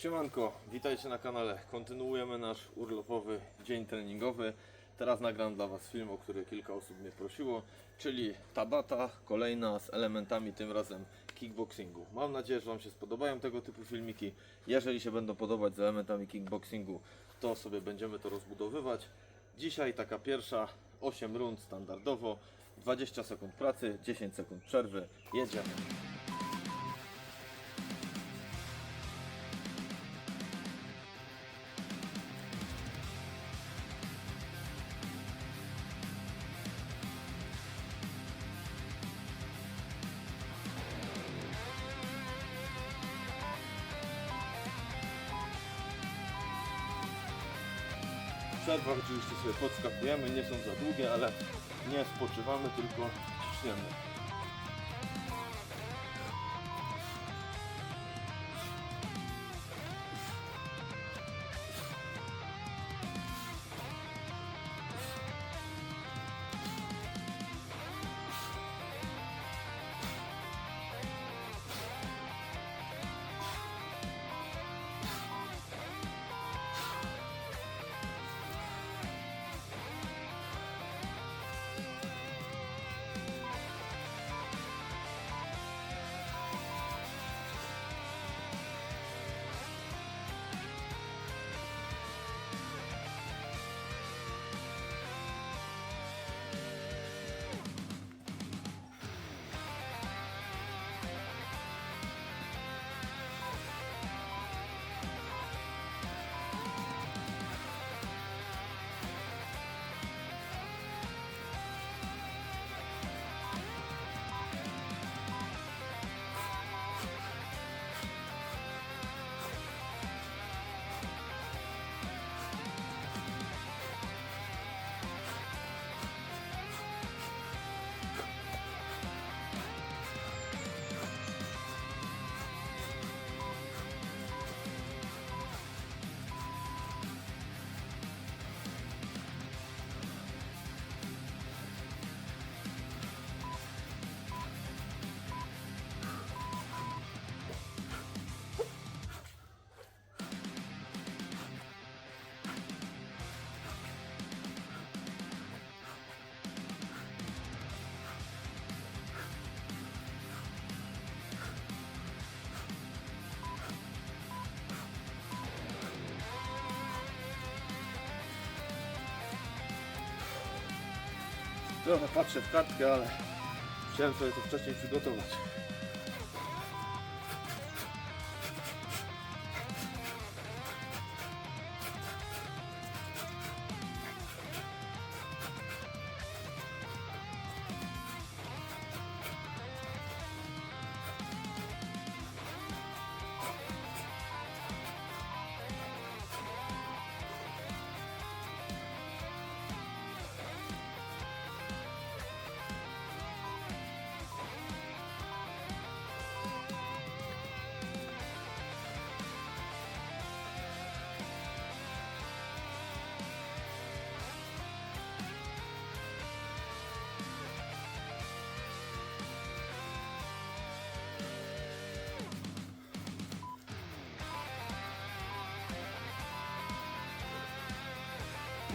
Siemanko, witajcie na kanale. Kontynuujemy nasz urlopowy dzień treningowy. Teraz nagram dla Was film, o który kilka osób mnie prosiło, czyli Tabata, kolejna z elementami tym razem kickboxingu. Mam nadzieję, że Wam się spodobają tego typu filmiki. Jeżeli się będą podobać z elementami kickboxingu, to sobie będziemy to rozbudowywać. Dzisiaj taka pierwsza 8 rund standardowo, 20 sekund pracy, 10 sekund przerwy. Jedziemy. Przerwach oczywiście sobie podskakujemy, nie są za długie, ale nie spoczywamy, tylko ciśniemy. Trochę patrzę w kartkę, ale chciałem sobie to wcześniej przygotować.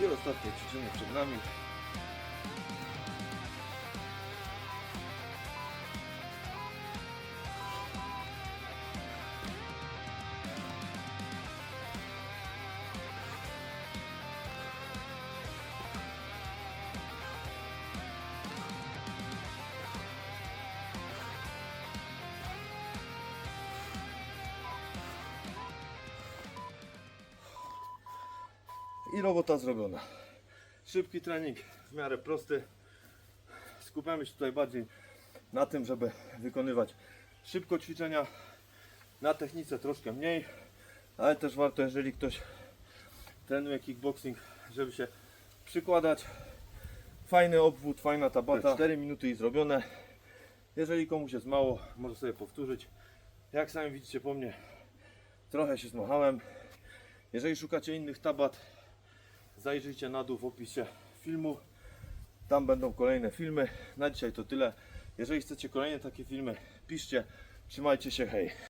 I ostatnie ćwiczenie przed nami. I robota zrobiona. Szybki trening, w miarę prosty. Skupiamy się tutaj bardziej na tym, żeby wykonywać szybko ćwiczenia. Na technice troszkę mniej, ale też warto, jeżeli ktoś trenuje kickboxing, żeby się przykładać. Fajny obwód, fajna tabata. 4 minuty i zrobione. Jeżeli komuś jest mało, może sobie powtórzyć. Jak sami widzicie po mnie, trochę się zmachałem. Jeżeli szukacie innych tabat, zajrzyjcie na dół w opisie filmu. Tam będą kolejne filmy. Na dzisiaj to tyle. Jeżeli chcecie kolejne takie filmy, piszcie. Trzymajcie się, hej.